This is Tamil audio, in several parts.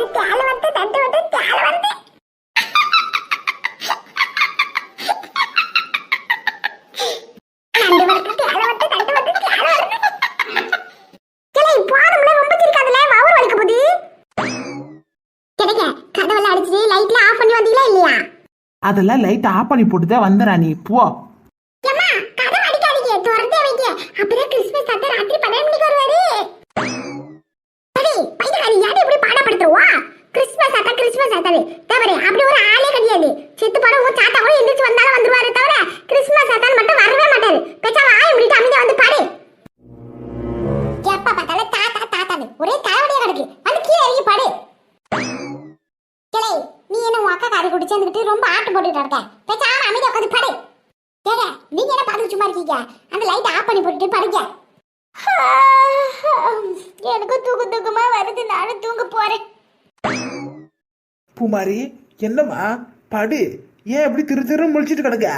வருது தேல வந்து தட்டு வந்து தேல வந்து. நண்டு வருது ஆஃப் பண்ணி வந்தீங்களா இல்லையா? அதெல்லாம் லைட் ஆஃப் பண்ணி போட்டு தான் நீ போ ஏம்மா கதவு அடிக்காதீங்க திறந்தே வைங்க அப்பதான் கிறிஸ்மஸ் தாத்தா ராத்திரி பன்னெண்டு மணிக்கு வருவாரு சரி பையன் யாரும் இப்படி பாடப்படுத்துருவா கிறிஸ்மஸ் தாத்தா கிறிஸ்மஸ் தாத்தாவே தவிர அப்படி ஒரு ஆளே கிடையாது. செத்து படம் உன் தாத்தா கூட எந்திரிச்சு வந்தாலும் வந்துருவாரு தவிர கிறிஸ்மஸ் தாத்தான் மட்டும் வரவே மாட்டாரு. பேசாம ஆய முடிட்டு அமைதியா வந்து பாடு எப்ப பார்த்தாலும் தாத்தா தாத்தாவே ஒரே தலைவடியா கிடக்கு. வந்து கீழே இறங்கி பாடு. கிளை நீ என்ன உன் அக்கா காரி குடிச்சு வந்துட்டு ரொம்ப ஆட்டு போட்டுட்டு இருக்க? பேசாம அமைதியா உட்காந்து பாடு. கேட்க நீங்க என்ன பார்த்துட்டு சும்மா இருக்கீங்க? அந்த லைட் ஆஃப் பண்ணி போட்டுட்டு படுங்க. எனக்கு தூக்கு தூக்கமா வருது. நானும் தூங்க போறேன். பூமாரி என்னம்மா? படு. ஏன் இப்படி திரு திரு முழிச்சிட்டு கிடக்க?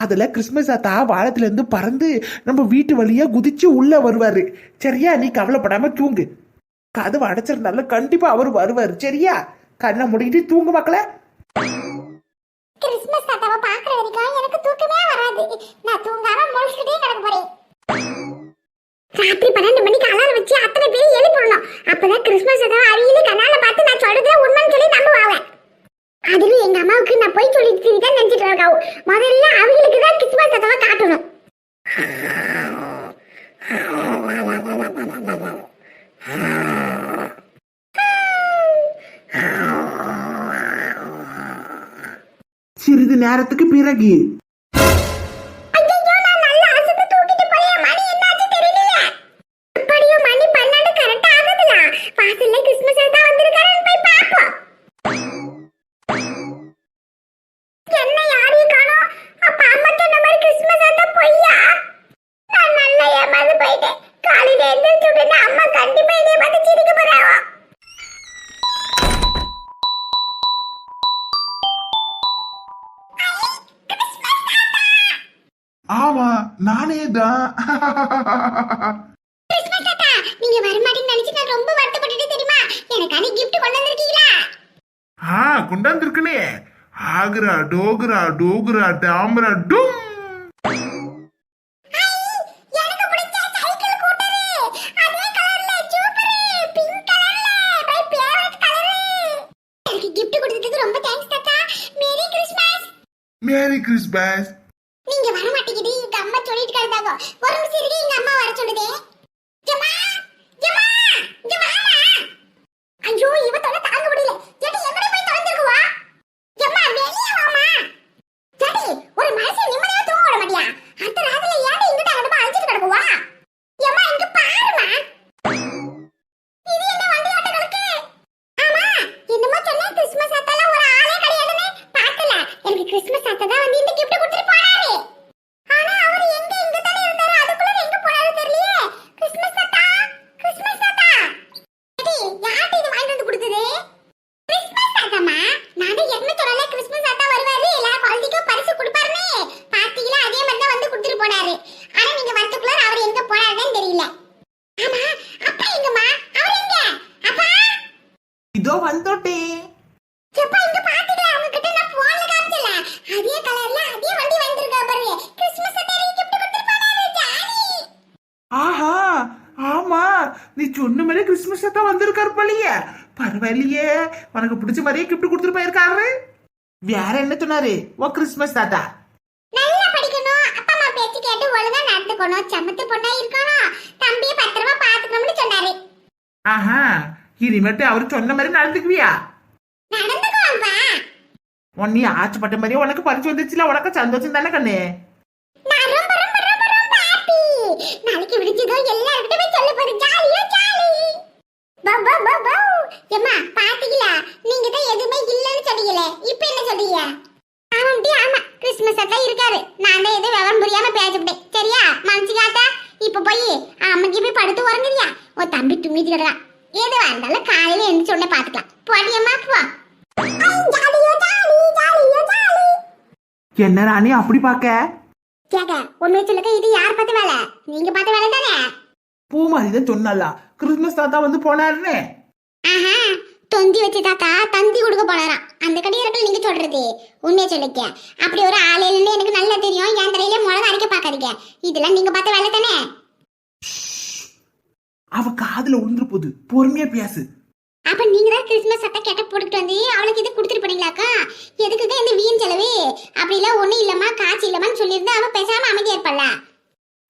அதுல கிறிஸ்மஸ் தாத்தா வானத்துல இருந்து பறந்து நம்ம வீட்டு வழியா குதிச்சு உள்ள வருவாரு. சரியா? நீ கவலைப்படாம தூங்கு. கதவு அடைச்சிருந்தால கண்டிப்பா அவர் வருவாரு. சரியா? கண்ணை மூடிக்கிட்டு தூங்கு மக்களே. கிறிஸ்மஸ் தாத்தாவை பாக்குற வரைக்கும் எனக்கு தூக்கமே வராது நான் தூங்காம முழிச்சுக்கிட்டே கிடக்க போறேன் ராத்திரி பன்னெண்டு மணிக்கு அலாரம் வச்சு அத்தனை பேர் எழுப்பிடணும் அப்பதான் கிறிஸ்மஸ் தாத்தாவை அவியில கண்ணால பார்த்து நான் சொல்றதுல உண்மைன்னு சொல்லி நம்புவாங்க. அதுல எங்க அம்மாவுக்கு நான் போய் சொல்லிட்டு தான் நினைச்சிட்டு இருக்காவு முதல்ல அவங்களுக்கு தான் கிறிஸ்மஸ் தாத்தாவை காட்டணும். சிறிது நேரத்துக்கு பிறகு நானே தான் கிறிஸ்மஸ் தாத்தா நீங்க வரமாட்டீங்கன்னு நினைச்சு நான் ரொம்ப வருத்தப்பட்டுட்டு தெரியுமா? எனக்கான கிஃப்ட் கொண்டு வந்திருக்கீங்களா? ஆ கொண்டாந்துருக்கனே ஆகுரா டோகுரா டோகுரா டாம்பரா டும் எனக்கு பிடிச்ச சைக்கிள் கூட்டரு அதே கலர்ல சூப்பர் பிங்க் கலர்ல மை ஃபேவரட் கலர் எனக்கு gift கொடுத்ததுக்கு ரொம்ப தேங்க்ஸ் தாத்தா மேரி கிறிஸ்மஸ் மேரி கிறிஸ்மஸ் நீங்க வர மாட்டேங்குது எங்க அம்மா சொல்லிட்டு கிடந்தாங்க எங்க அம்மா வர சொல்லுதே ஜமா ஜமா ஜமாமா ஐயோ இவ தொலை தாங்க முடியல ஜெடி எங்கடி போய் தொலைஞ்சிருக்குவா ஜம்மா வெளிய வாமா ஜெடி ஒரு மனுஷன் நிம்மதியா தூங்க விட மாட்டியா அடுத்த ராத்திரில ஏன் இங்கிட்ட அங்கிட்ட அழைச்சிட்டு கிடக்குவா எம்மா இங்க பாருமா இது என்ன வண்டி ஆட்டங்களுக்கு ஆமா என்னமோ சொன்னா கிறிஸ்மஸ் அத்தால ஒரு ஆளே கிடையாதுன்னு பார்த்தல எனக்கு கிறிஸ்மஸ் அத்தா தான் வந்து இந்த gift கொடுத்துட்டு போறாரு ஆனா அவர் எங்க இங்க தானே இருந்தாரு அதுக்குள்ள எங்க போனாரு தெரியலையே கிறிஸ்மஸ் தாத்தா கிறிஸ்மஸ் தாத்தா அடி யார்ட்ட இது வாங்கிட்டு வந்து கொடுத்தது கிறிஸ்மஸ் தாத்தாமா நானே என்ன சொல்லல கிறிஸ்மஸ் தாத்தா வருவாரு எல்லா குழந்தைக்கும் பரிசு கொடுப்பாருன்னு பாத்தீங்களா அதே மாதிரி தான் வந்து கொடுத்துட்டு போனாரு ஆனா நீங்க வரதுக்குள்ள அவர் எங்க போனாருன்னு தெரியல ஆமா அப்பா எங்கம்மா அவர் எங்க அப்பா இதோ வந்தோட்டே எப்பா இங்க பாத்துட்டு அவங்க கிட்ட நான் போன்ல காமிச்சல அதே கலர்ல அதே வண்டி வந்திருக்கா பாருங்க கிறிஸ்மஸ் தாத்தா கிஃப்ட் கொடுத்துட்டு போனாரு ஜாலி ஆஹா ஆமா நீ சொன்ன மாதிரி கிறிஸ்மஸ் தான் வந்திருக்காரு போலியே. பரவாயில்லையே. உனக்கு பிடிச்ச மாதிரியே கிஃப்ட் கொடுத்துட்டு போயிருக்காரு. வேற என்ன சொன்னாரு? ஓ கிறிஸ்மஸ் தாத்தா. நல்லா படிக்கணும். அப்பா அம்மா பேச்சு கேட்டு ஒழுங்கா நடந்துக்கணும். சமத்து பொண்ணா இருக்கணும். தம்பியை பத்திரமா பாத்துக்கணும்னு சொன்னாரு. ஆஹா இனிமேட்டு அவர் சொன்ன மாதிரி நடந்துக்குவியா? நடந்துக்குவான்பா உன்னை ஆச்சப்பட்ட மாதிரியே உனக்கு பரிச்சு வந்துச்சுல. உனக்கு சந்தோஷம் தானே கண்ணு? நான் ரொம்ப ரொம்ப ரொம்ப ரொம்ப ஹாப்பி நாளைக்கு விடிஞ்சதோ எல்லார்கிட்ட போய் சொல்ல போறேன் ஜாலியா ஜாலி பவ் பவ் பவ் பவ் எம்மா பாத்தீங்களா நீங்க தான் எதுவுமே இல்லைன்னு சொன்னீங்களே இப்போ என்ன சொல்றீங்க ஆமாம்டி ஆமா கிறிஸ்மஸ் தான் இருக்காரு நான் தான் எதுவும் விவரம் புரியாம பேசிவிட்டேன் சரியா மனசுக்காத்தா இப்ப போய் அம்மைக்கு போய் படுத்து உறங்குறியா ஓ தம்பி தூங்கிட்டு கிடக்கான் எது வந்தாலும் காலையில எழுந்து உடனே பாத்துக்கலாம் போடியம்மா போ ஜாலியோ ஜாலி ஜாலியோ ஜாலி என்ன ராணி அப்படி பார்க்க? கேக்க உண்மையை சொல்லுங்க இது யார் பார்த்த வேலை? நீங்க பார்த்த வேலை தானே? பூமாரி தான் சொன்னாலா கிறிஸ்மஸ் தாத்தா வந்து போனாருன்னு? ஆஹா தொந்தி வச்சு தாத்தா தந்தி கொடுக்க போனாராம். அந்த கடியாரத்தில் நீங்க சொல்றது உண்மையை சொல்லிக்க அப்படி ஒரு ஆள் இல்லைன்னு எனக்கு நல்லா தெரியும். என் தலையில முளக அரைக்க பார்க்காதீங்க. இதெல்லாம் நீங்க பார்த்த வேலை தானே? அவ காதுல விழுந்துரு போகுது பொறுமையா பேசு. அப்ப நீங்க தான் கிறிஸ்மஸ் சட்டை கேட்ட போட்டுட்டு வந்து அவளுக்கு இது கொடுத்துட்டு போனீங்களாக்கா? எதுக்குங்க இந்த வீண் செலவு? அப்படிலாம் ஒண்ணும் இல்லம்மா காசு இல்லம்மான்னு சொல்லியிருந்தா அவ பேசாம அமைதியா இருப்பல்ல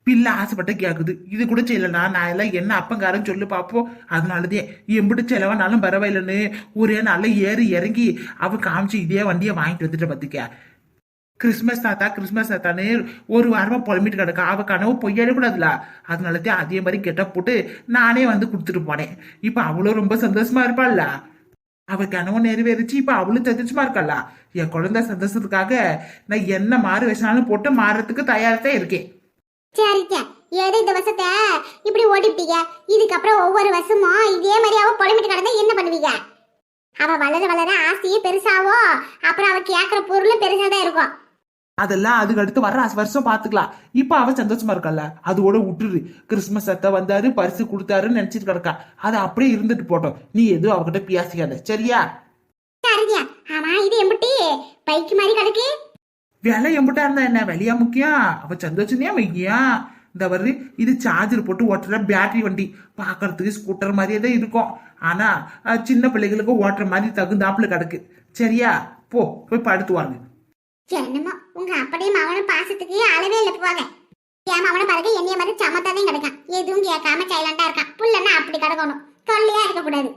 பிள்ளை ஆசைப்பட்ட கேக்குது. இது கூட செய்யலண்ணா நான் எல்லாம் என்ன அப்பங்காரன் சொல்லு பார்ப்போம் அதனாலதே எம்பிட்டு செலவானாலும் பரவாயில்லன்னு ஒரே நாளில் ஏறி இறங்கி அவ காமிச்சு இதே வண்டியை வாங்கிட்டு வந்துட்டு பார்த்துக்க கிறிஸ்மஸ் தாத்தா கிறிஸ்மஸ் தாத்தான்னு ஒரு வாரமாக புலம்பிட்டு கிடக்கா. அவ கனவு பொய்யாலே கூடாதுல அதனாலதான் அதே மாதிரி கெட்ட போட்டு நானே வந்து கொடுத்துட்டு போனேன். இப்போ அவ்வளோ ரொம்ப சந்தோஷமா இருப்பாள்ல? அவ கனவு நிறைவேறிச்சு இப்போ அவளும் சந்தோஷமா இருக்கல்ல என் குழந்தை சந்தோஷத்துக்காக நான் என்ன மாறு வச்சாலும் போட்டு மாறுறதுக்கு தயாரத்தான் இருக்கேன். சரிங்க. ஏதோ இந்த வருஷத்தை இப்படி ஓடிட்டீங்க இதுக்கப்புறம் ஒவ்வொரு வருஷமும் இதே மாதிரி அவ புலம்பிட்டு கிடந்தா என்ன பண்ணுவீங்க? அவ வளர வளர ஆசையே பெருசாவோ? அப்புறம் அவ கேக்குற பொருளும் பெருசா தான் இருக்கும். அதெல்லாம் அதுக்கு அடுத்து வர வருஷம் பாத்துக்கலாம் இப்ப அவ சந்தோஷமா இருக்கல்ல அதோட விட்டுரு கிறிஸ்மஸ் அத்தை வந்தாரு பரிசு கொடுத்தாருன்னு நினைச்சிட்டு கிடக்கா. அது அப்படியே இருந்துட்டு போட்டோம். நீ எதுவும் அவகிட்ட பேசிக்காத சரியா? ஆமா இது எம்பிட்டி. பைக்கு மாதிரி கிடக்கு. விலை எம்பிட்டா இருந்தா என்ன? விலையா முக்கியம்? அவ சந்தோஷம் முக்கியம் இந்த வருது இது சார்ஜர் போட்டு ஓட்டுற பேட்டரி வண்டி. பார்க்கறதுக்கு ஸ்கூட்டர் மாதிரியே தான் இருக்கும். ஆனா சின்ன பிள்ளைகளுக்கு ஓட்டுற மாதிரி தகுந்தாப்புல கிடக்கு. சரியா? போ போய் படுத்து வாங்க. உங்க அப்படியே மவன பாசத்துக்கு அளவே இல்ல போவாங்க என் மவன பாருங்க என்னைய மாதிரி சமத்தாதான் கிடக்கான். எதுவும் கேட்காம சைலண்டா இருக்கான். புள்ளன்னா அப்படி கிடக்கணும். தொல்லையா இருக்க கூடாது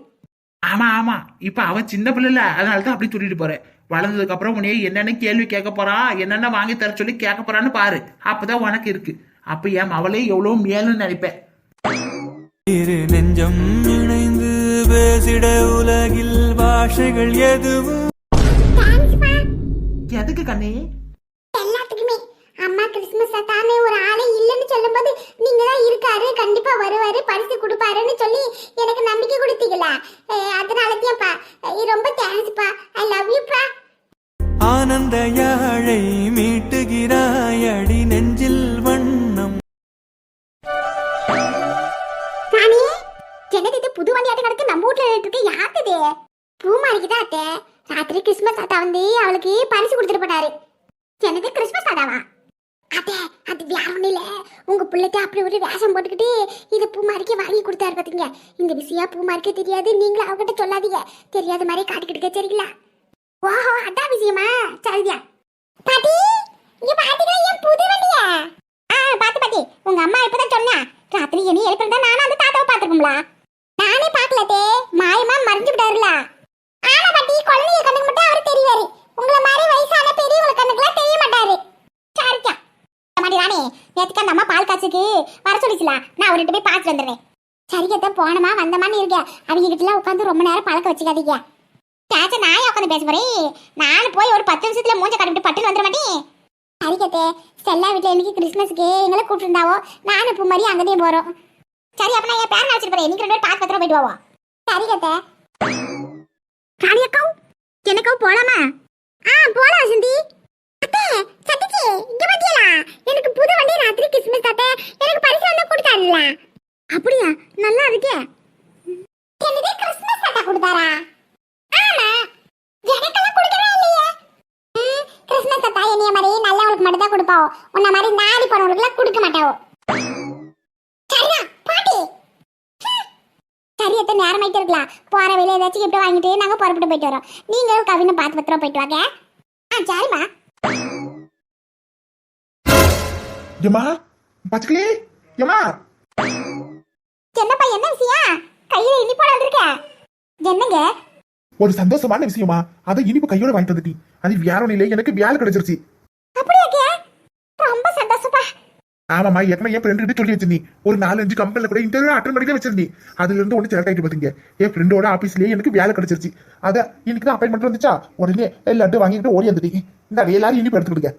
ஆமா ஆமா. இப்ப அவன் சின்ன பிள்ளைல அதனாலதான் அப்படி சொல்லிட்டு போறேன். வளர்ந்ததுக்கு அப்புறம் உன்னைய என்னென்ன கேள்வி கேட்க போறான் என்னென்ன வாங்கி தர சொல்லி கேட்க போறான்னு பாரு. அப்பதான் உனக்கு இருக்கு. அப்ப என் அவளே எவ்வளவு மேலுன்னு நினைப்பேன். இரு நெஞ்சம் இணைந்து பேசிட உலகில் பாஷைகள் எதுவும் எதுக்கு கண்ணே எல்லாத்துக்குமே அம்மா கிறிஸ்மஸ் தானே ஒரு ஆளே இல்லைன்னு சொல்லும்போது நீங்க தான் இருக்காரு கண்டிப்பா வருவாரு பரிசு கொடுப்பாருன்னு சொல்லி எனக்கு நம்பிக்கை கொடுத்தீங்களா? அதனாலதான்ப்பா. ரொம்ப தேங்க்ஸ்ப்பா. ஐ லவ் யூப்பா ஆனந்த யாழை மீட்டுகிறாய் அடி நெஞ்சில் வண்ணம். ராணி என்னது இது? புது வண்டியாட்டம் நடக்கு நம்ம வீட்ல இருக்கு. யாருக்கு இது? பூமாரிக்கு தான் அத்தை. ராத்திரி கிறிஸ்மஸ் தாத்தா வந்து அவளுக்கு பரிசு கொடுத்துட்டு போனாரு. என்னது கிறிஸ்மஸ் தாத்தாவா? அத்தை அது வேற ஒண்ணும் இல்ல. உங்க பிள்ளைக்கு அப்படி ஒரு வேஷம் போட்டுக்கிட்டு இது மாறிக்க வாங்கி கொடுத்தாரு பாத்தீங்க இந்த விஷயம் பூ மாறிக்க தெரியாது. நீங்களும் அவகிட்ட சொல்லாதீங்க. தெரியாத மாதிரி காட்டிக்கிட்டு சரிங்களா? ஓஹோ அதான் விஷயமா? சரியா பாட்டி இங்க பாத்தீங்களா? என் புது வண்டியா? ஆ பாத்து பாட்டி உங்க அம்மா இப்பதான் சொன்னா. ராத்திரி என்ன எழுப்பிருந்தா நானும் அந்த தாத்தாவை பாத்துருக்கும்ல நானே பாக்கலதே மாயமா மறைஞ்சு விட்டாருல ஆமா பாட்டி குழந்தைங்க கண்ணுக்கு மட்டும் அவர் தெரிவாரு உங்கள மாதிரி வயசான பெரியவங்க கண்ணுக்குலாம் தெரிய மாட்டாரு சரிக்கா மாதிரி ராணி நேத்துக்கு அந்த வர சொல்லிச்சுலாம் நான் அவர்கிட்ட போய் பார்த்து வந்துடுறேன். சரிக்கத்த போனமா வந்தமான்னு இருக்க அவங்க கிட்டலாம் உட்காந்து ரொம்ப நேரம் பழக்க வச்சுக்காதீங்க. சாச்சா நான் உட்காந்து பேச போறேன். நானும் போய் ஒரு பத்து நிமிஷத்துல மூஞ்ச கட்டிட்டு பட்டுன்னு வந்துட மாட்டேன். சரிக்கத்தே செல்லா வீட்டில் இன்னைக்கு கிறிஸ்மஸ்க்கு எங்களை கூப்பிட்டுருந்தாவோ? நானும் இப்போ மாதிரி அங்கதே போகிறோம் சரி அப்ப நான் என் பேரன் அழைச்சிட்டு போறேன். இன்னைக்கு ரெண்டு பேரும் பார்த்து பத்திரம் போயிட்டு போவோம் சரிக்கத்தே எனக்கும் போலாமா? ஆ போலாம் சிந்தி. அத்தே சத்திச்சி இங்க பாத்தியலா? எனக்கு புது வண்டி ராத்திரி கிறிஸ்மஸ் தாத்தே. எனக்கு பரிசு வந்து கொடுத்தாருல அப்படியா? நல்லா இருக்கே. என்னது கிறிஸ்மஸ் தாத்தா கொடுத்தாரா? ஆமா. எனக்கெல்லாம் கொடுக்கவே இல்லையே. கிறிஸ்மஸ் தாத்தா என்னைய மாதிரி நல்லவங்களுக்கு மட்டும் தான் கொடுப்பாவோ. உன்ன மாதிரி நாடி போனவங்களுக்கு கொடுக்க மாட்டாவோ. சரியா பாட்டி. சரி எத்தனை இருக்கலாம். போற வேலையை ஏதாச்சும் கிஃப்ட் வாங்கிட்டு நாங்க புறப்பட்டு போயிட்டு வரோம். நீங்களும் கவினை பார்த்து பத்திரம் போயிட்டு வாங்க. ஆ சரிம்மா ஏமா பச்சைக்கிளி ஏமா என்னப்பா என்ன விஷயம்? கையில இனிப்போட வந்திருக்க. என்னங்க? ஒரு சந்தோஷமான விஷயமா அதை இனிப்பு கையோட வாங்கிட்டு வந்துட்டி. அது இல்லை எனக்கு வேலை கிடைச்சிருச்சு. அப்படியாக்கே ரொம்ப சந்தோஷப்பா. ஆமாமா ஏற்கனவே என் ஃப்ரெண்டு சொல்லி வச்சிருந்தி. ஒரு நாலஞ்சு கம்பெனில கூட இன்டர்வியூ அட்டன் பண்ணி வச்சிருந்தி. அதுல இருந்து ஒன்று செலக்ட் ஆகிட்டு பாத்தீங்க. என் ஃப்ரெண்டோட ஆபீஸ்லயே எனக்கு வேலை கிடைச்சிருச்சு. அத இன்னைக்கு தான் அப்பாயின்மெண்ட் வந்துச்சா? உடனே எல்லாத்தையும் வாங்கிட்டு ஓடி வந்துட்டீங்க. இந்த எல்லாரும் இனிப்பு எடுத்துக்கிடுங்க.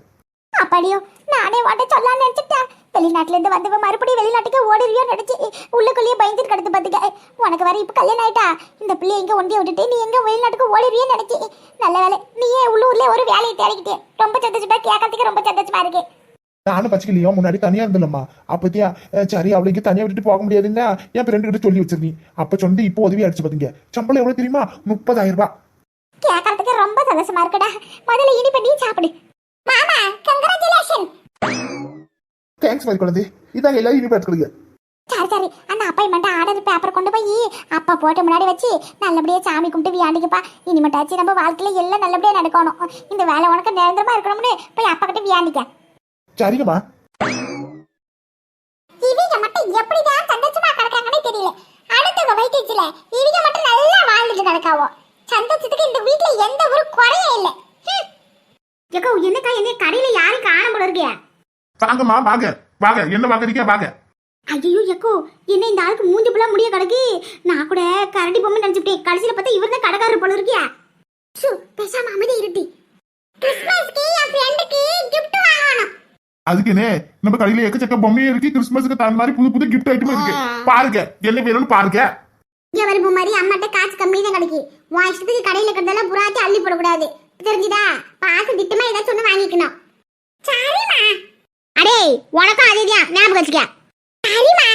அப்படியோ நானே வாட்ட சொல்லலாம்னு நினைச்சிட்டேன். வெளிநாட்டுல இருந்து வந்தவ மறுபடியும் வெளிநாட்டுக்கு ஓடிறியோ நினைச்சு உள்ளுக்குள்ளேயே பயந்துட்டு கிடந்து பாத்துக்க உனக்கு வர இப்ப கல்யாணம் ஆயிட்டா? இந்த பிள்ளை எங்க ஒண்டிய விட்டுட்டு நீ எங்க வெளிநாட்டுக்கு ஓடிறியோ நினைச்சு நல்ல வேலை நீயே உள்ளூர்ல ஒரு வேலையை தேடிக்கிட்டே ரொம்ப சந்தோஷமா கேட்கறதுக்கு ரொம்ப சந்தோஷமா இருக்கு. நானும் பச்சைக்கிளியோ முன்னாடி தனியா இருந்தலம்மா அப்பத்தியா சரி அவளுக்கு தனியா விட்டுட்டு போக முடியாதுன்னா என் ஃப்ரெண்டு கிட்ட சொல்லி வச்சிருந்தீ. அப்ப சொன்னது இப்போ உதவி அடிச்சு பாத்தீங்க சம்பளம் எவ்வளவு தெரியுமா? முப்பதாயிரம் ரூபாய். கேட்கறதுக்கு ரொம்ப சந்தோஷமா இருக்குடா. முதல்ல இனிப்ப நீ சாப்பிடு. மாமா கங்க்ராச்சுலேஷன் தேங்க்ஸ் மாதிரி குழந்தை. இதாங்க எல்லாரும் இனிமே எடுத்துக்கிடுங்க சரி சரி. அந்த அப்பாயின்மெண்ட் ஆர்டர் பேப்பர் கொண்டு போய் அப்பா போட்டு முன்னாடி வச்சு நல்லபடியா சாமி கும்பிட்டு வியாண்டிக்கப்பா. இனிமேட்டாச்சு நம்ம வாழ்க்கையில எல்லாம் நல்லபடியா நடக்கணும். இந்த வேலை உனக்கு நிரந்தரமா இருக்கணும்னு போய் அப்பா கிட்ட வியாண்டிக்க. சரிங்கம்மா. இவங்க மட்டும் எப்படிதான் சந்தோஷமா கிடக்காங்கன்னே தெரியல. அடுத்தவங்க வைத்தியத்துல இவங்க மட்டும் நல்லா வாழ்ந்துட்டு கிடக்காவோ சந்தோஷத்துக்கு இந்த வீட்ல எந்த ஒரு குறையும் இல்ல. ஏக்கோ என்னக்கா என்ன கடையில யாரும் காண போல இருக்கியா வாங்கம்மா வாங்க. வாங்க. என்ன வாங்குறீங்க வாங்க. ஐயோ எக்கோ என்ன இந்த ஆளுக்கு மூஞ்சி புள்ள முடிய கிடக்கு. நான் கூட கரடி பொம்மை நினைச்சுட்டேன் கடைசியில பார்த்தா இவர் தான் கடைக்காரர் போல இருக்கியா சு பேசாம அமைதி இருட்டி கிறிஸ்மஸ்க்கு என் ஃப்ரெண்டுக்கு gift வாங்கணும். அதுக்குன்னு நம்ம கடையில எக்கச்சக்க பொம்மையும் இருக்கு. கிறிஸ்மஸுக்கு தகுந்த மாதிரி புது புது கிஃப்ட் ஐட்டமும் இருக்கு. பாருங்க என்ன வேணும்னு பாருங்க. இங்க வரும்பு மாதிரி அம்மாட்ட காசு கம்மி தான் கிடைக்கு. உன் இஷ்டத்துக்கு கடையில இருக்கிறதெல்லாம் புறாத்தி அள்ளி போடக்கூடாது. தெரிஞ்சுதா? பார்த்து திட்டமா ஏதாச்சும் ஒண்ணு வாங்கிக்கணும். சரிம்மா. அடே உனக்கும் அதேதான் ஞாபகம் வச்சுக்க. சரிம்மா.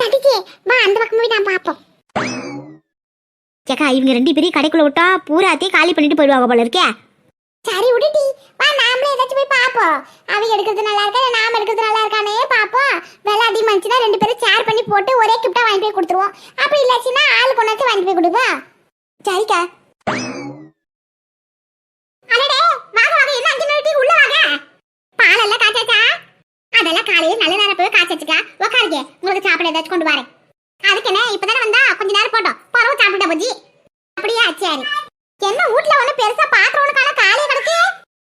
தடிக்கே வா அந்த பக்கம் போய் நான் பாப்போம் சேக்கா இவங்க ரெண்டு பேரும் கடைக்குள்ள விட்டா பூராத்தையும் காலி பண்ணிட்டு போயிடுவாங்க போல இருக்கே. சரி விடுடி. வா நாமளே ஏதாச்சும் போய் பாப்போம் அவ எடுக்கிறது நல்லா இருக்கா? நாம எடுக்கிறது நல்லா இருக்கானே? பாப்போம் விலை அதிகமா இருந்துச்சுன்னா ரெண்டு பேரும் ஷேர் பண்ணி போட்டு ஒரே கிஃப்டா வாங்கி போய் கொடுத்துருவோம். அப்படி இல்லாச்சுன்னா ஆள் கொண்டாச்சு வாங்கி போய் கொடுப்போம். சரிக்கா அடடே வாங்க வாங்க என்ன அஞ்சு நிமிஷத்துக்கு உள்ள வாங்க பாலெல்லாம் காய்ச்சாச்சா அதெல்லாம் காலையில நல்ல நேரம் போய் காய்ச்சாச்சுக்கா உக்காருங்க உங்களுக்கு சாப்பிட ஏதாச்சும் கொண்டு வரேன். அதுக்கு என்ன இப்பதானே வந்தா? கொஞ்ச நேரம் போட்டோம். பரவ சாப்பிட்ட போச்சு. அப்படியா சரி என்ன வீட்ல ஒண்ணு பெருசா பாத்திரம் ஒண்ணு காண காலியா கிடக்கு?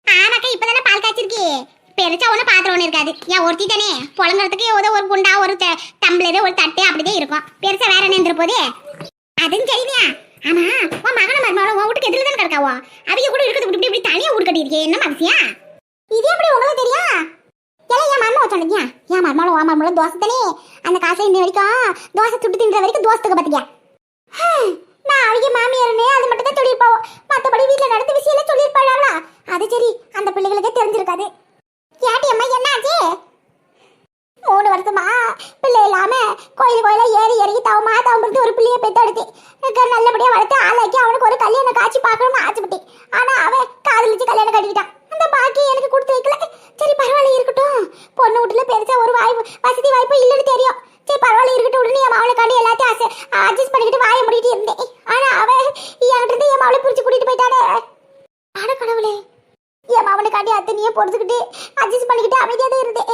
ஆமாக்கா இப்பதானே பால் காய்ச்சிருக்கு. பெருசா ஒண்ணு பாத்திரம் ஒண்ணு இருக்காது. ஏன் ஒருத்தி தானே. புழங்குறதுக்கு ஏதோ ஒரு குண்டா ஒரு த- டம்ளர் ஒரு தட்டு அப்படிதான் இருக்கும். பெருசா வேற என்ன இருந்துற போதே? அதுவும் சரியா ஆமா உன் மகன மருமகளும் உன் வீட்டுக்கு எதிரில் தானே கிடக்காவோ அவங்க கூட இருக்கிறது இப்படி இப்படி தனியா வீடு கட்டியிருக்கே. என்ன மனசியா இது எப்படி உங்களுக்கு தெரியும்? எல்லாம் என் மருமக சொன்னீங்க என் மருமகளும் ஓ மருமகளும் தோசை தானே? அந்த காசை இன்ன வரைக்கும் தோசை சுட்டு தின்ற வரைக்கும் தோசத்துக்கு பார்த்துக்கியா நான் அவங்க மாமியாருன்னு அது மட்டும் தான் சொல்லியிருப்பாவோ? மற்றபடி வீட்டில் நடந்த விஷயம் எல்லாம் சொல்லியிருப்பாளா அது சரி அந்த பிள்ளைகளுக்கே தெரிஞ்சிருக்காது. கேட்டி அம்மா என்ன ஆச்சு மூணு வருஷமா பிள்ளை இல்லாம கோயில் கோயில ஏறி இறங்கி தவமா தவம்படுத்து ஒரு பிள்ளைய பெத்தெடுத்து எனக்கு நல்லபடியா வளர்த்து ஆளாக்கி அவனுக்கு ஒரு கல்யாணம் காட்சி பார்க்கணும்னு ஆசைப்பட்டேன். ஆனா அவன் காதலிச்சு கல்யாணம் கட்டிக்கிட்டான் அந்த பாக்கி எனக்கு கொடுத்து வைக்கல சரி பரவாயில்ல இருக்கட்டும் பொண்ணு வீட்டுல பெருசா ஒரு வாய்ப்பு வசதி வாய்ப்பு இல்லைன்னு தெரியும் சரி பரவாயில்ல இருக்கட்டும் உடனே என் அவளுக்காண்டி எல்லாத்தையும் அட்ஜஸ்ட் பண்ணிக்கிட்டு வாய முடிட்டு இருந்தேன் ஆனா அவன் என்கிட்ட இருந்து என் அவளை பிரிச்சு கூட்டிட்டு போயிட்டானே அட கடவுளே என் அவனுக்காண்டி அத்தனையே பொறுத்துக்கிட்டு அட்ஜஸ்ட் பண்ணிக்கிட்டு அமைதியாக தான் இருந்தேன்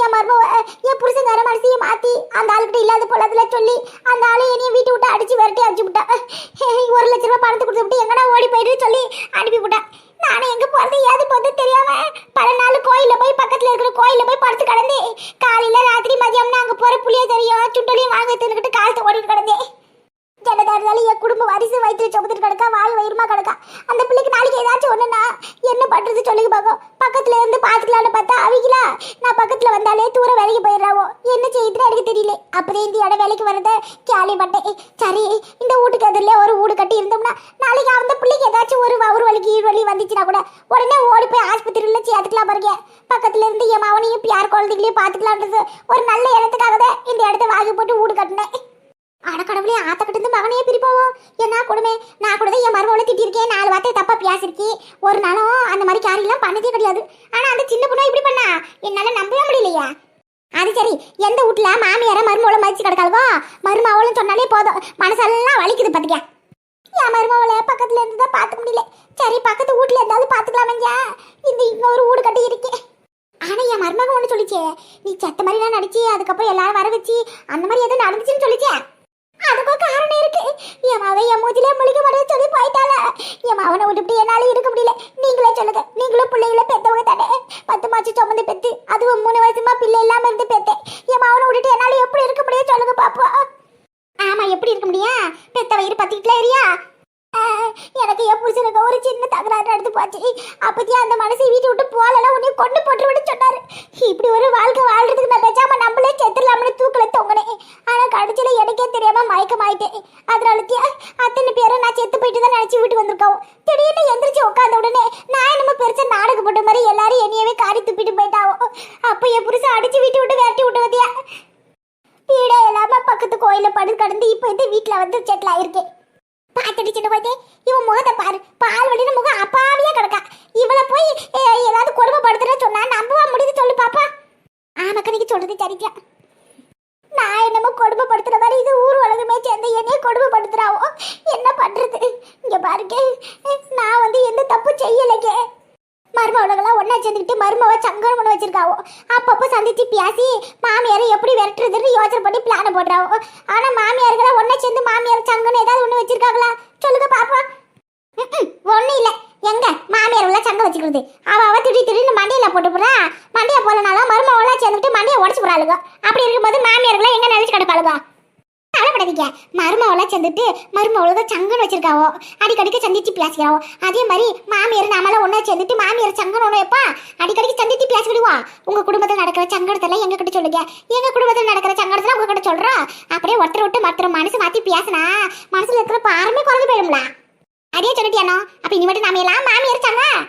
என் மருமவ என் புருஷங்கார மனசையை மாற்றி அந்த ஆளுக்கிட்ட இல்லாத பொல்லாதுல சொல்லி அந்த ஆளை என்னைய வீட்டு விட்டு அடிச்சு விரட்டி அடிச்சு விட்டா ஒரு லட்ச ரூபாய் பணத்தை கொடுத்து விட்டு எங்கடா ஓடி போயிட்டு சொல்லி அனுப்பி விட்டா நானும் எங்க போறது ஏது போறது தெரியாம பல நாள் கோயில போய் பக்கத்துல இருக்கிற கோயில போய் படுத்து கிடந்தேன். காலையில ராத்திரி மதியம்னா அங்க போற புளிய தெரியும் சுண்டலையும் வாங்க தின்னுக்கிட்டு காலத்தை ஓடிட்டு கிடந்தேன். என்னதா இருந்தாலும் என் குடும்பம் வரிசை வயிற்று சொப்பத்துட்டு கிடக்கா வாய் வயிறுமா கிடக்கா. அந்த பிள்ளைக்கு நாளைக்கு ஏதாச்சும் ஒன்றுன்னா என்ன பண்ணுறது சொல்லுங்க பார்க்கும் பக்கத்துல இருந்து பார்த்துக்கலான்னு பார்த்தா அவிங்களா நான் பக்கத்தில் வந்தாலே தூரம் வேலைக்கு போயிடுறாவோ? என்ன செய்யுதுன்னு எனக்கு தெரியல. அப்படியே இந்த இடம் வேலைக்கு வரத கேள்விப்பட்டேன் சரி இந்த வீட்டுக்கு எதிரிலே ஒரு வீடு கட்டி இருந்தோம்னா நாளைக்கு அந்த பிள்ளைக்கு ஏதாச்சும் ஒரு ஒரு வழிக்கு ஈடு வலி வந்துச்சுன்னா கூட உடனே ஓடி போய் ஆஸ்பத்திரியில் சேர்த்துக்கலாம் பாருங்க. பக்கத்துல இருந்து என் மவனையும் பியார் குழந்தைகளையும் பார்த்துக்கலான்றது ஒரு நல்ல இடத்துக்காக தான் இந்த இடத்த வாங்கி போட்டு வீடு கட்டினேன். அட கடவுளே ஆத்த கிட்ட இருந்து மகனையே பிரிப்பாவோ என்ன கொடுமை? நான் கூட தான் என் மருமகளை திட்டிருக்கேன் நாலு வார்த்தை தப்பா பேசிருக்கேன் ஒரு நாளும் அந்த மாதிரி காரியெல்லாம் பண்ணதே கிடையாது. ஆனா அந்த சின்ன பொண்ணு இப்படி பண்ணா? என்னால நம்பவே முடியலையா. அது சரி எந்த வீட்டுல மாமியார மருமகளை மதிச்சு கிடக்காளவோ? மருமவளும் சொன்னாலே போதும். மனசெல்லாம் வலிக்குது பாத்துக்க. என் மருமவளை பக்கத்துல இருந்து தான் முடியல. சரி பக்கத்து வீட்டுல இருந்தாலும் பாத்துக்கலாமேங்க இந்த இன்னொரு ஒரு வீடு கட்டி இருக்கேன். ஆனா என் மருமகன் ஒண்ணு சொல்லிச்சே நீ செத்த மாதிரி தான் நடிச்சு அதுக்கப்புறம் எல்லாரும் வர வச்சு அந்த மாதிரி எதுவும் நடந்துச்சுன்னு சொல்லிச்சே. அதுக்கும் காரணம் இருக்கு. என் மகன் என் மூச்சிலே முழிக்க மாட்டேன்னு சொல்லி போயிட்டால என் மகனை விட்டுட்டு என்னால இருக்க முடியல. நீங்களே சொல்லுங்க. நீங்களும் பிள்ளைகளை பெத்தவங்க தானே. பத்து மாசம் சுமந்து பெத்து அதுவும் மூணு வருஷமா பிள்ளை இல்லாம இருந்து பெத்தேன். என் மகனை விட்டுட்டு என்னால எப்படி இருக்க முடியும் சொல்லுங்க பாப்பா. ஆமா எப்படி இருக்க முடியும் பெத்த வயிறு பத்திக்கிட்டே இருக்கியா? எனக்கு என் புருஷனுக்கு ஒரு சின்ன தகராறு நடந்து போச்சு. அப்பத்தியா அந்த மனசை வீட்டை விட்டு போகலன்னா உன்னை கொண்டு போட்டு விட சொன்னாரு. இப்படி ஒரு வாழ்க்கை வாழ்றதுக்கு நான் பேசாம நம்மளே செத்துலாம்னு தூக்கல தொங்கினேன் ஆனா கடைசியில எனக்கே தெரியாம மயக்கமாயிட்டேன் அதனாலத்தியா அத்தனை பேரும் நான் செத்து போயிட்டு தான் நினைச்சு வீட்டுக்கு வந்திருக்கோம் திடீர்னு எந்திரிச்சு உட்காந்த உடனே நான் நம்ம பெருசா நாடகம் போட்ட மாதிரி எல்லாரும் என்னையவே காரி துப்பிட்டு போயிட்டாவோ அப்ப அடிச்சு வீட்டு விட்டு விரட்டி விட்டு வந்தியா வீடே இல்லாம பக்கத்து கோயில படு கடந்து இப்போ இந்த வீட்ல வந்து செட்டில் ஆயிருக்கேன் பாத்தடி சின்ன குழந்தை இவன் முகத்தை பாரு பால் வழியில முகம் அப்பாவியா கிடக்கா இவளை போய் ஏ, ஏதாவது கொடுமைப்படுத்துற சொன்னா நம்பவா முடியுது சொல்லு பாப்பா ஆமாக்கா நான் என்னமோ கொடுமைப்படுத்துற மாதிரி இது ஊர் உலகமே சேர்ந்து என்னையே கொடுமைப்படுத்துறாவோ? என்ன பண்றது? இங்க பாருங்க. நான் வந்து எந்த தப்பு செய்யலைங்க. மருமவளங்களாம் ஒண்ணா சேர்ந்துக்கிட்டு மருமவ சங்கரம் பண்ண வச்சிருக்காவோ? அப்பப்போ சந்திச்சு பேசி மாமியாரை எப்படி விரட்டுறதுன்னு யோசனை பண்ணி பிளான போடுறாவோ? ஆனா மாமியாருக்கெல்லாம் ஒண்ணா சேர்ந்து மாமியார் சங்கம்னு ஏதாவது ஒண்ணு வச்சிருக்காங்களா? சொல்லுங்க பார்ப்போம் ஒன்றும் இல்லை. எங்க? மாமியார் உள்ள சங்கம் வச்சுக்கிறது. அவ அவ திடீர் திடீர்னு மண்டையில போட்டு போறா மண்டையை போலனாலும் மருமவெல்லாம் சேர்ந்துட்டு உடச்சு போடாளுங்க. அப்படி இருக்கும்போது மாமியார்களா எங்க நினைச்சு கிடப்பாளுங்க? கவலைப்படாதீங்க. மருமவெல்லாம் சேர்ந்துட்டு மருமவளுக்கு சங்கன் வச்சிருக்காவோ? அடிக்கடிக்கு சந்திச்சு பேசிக்கிறாவோ? அதே மாதிரி மாமியார் நாமெல்லாம் ஒன்றா சேர்ந்துட்டு மாமியார் சங்கன் ஒன்று வைப்பா? அடிக்கடிக்கு சந்தித்து பேசிக்கிடுவா உங்க குடும்பத்தில் நடக்கிற சங்கடத்துல எங்க கிட்ட சொல்லுங்க. எங்க குடும்பத்தில் நடக்கிற சங்கடத்தில் உங்க கிட்ட அப்படியே ஒருத்தர் விட்டு மற்ற மனசு மாற்றி பேசினா மனசில் இருக்கிற பாருமே குறைஞ்சு போயிடும்ல. அதே சொல்லிட்டியானோ? அப்போ இனிமேட்டு நாம எல்லாம் மாமியார் சங்கம்.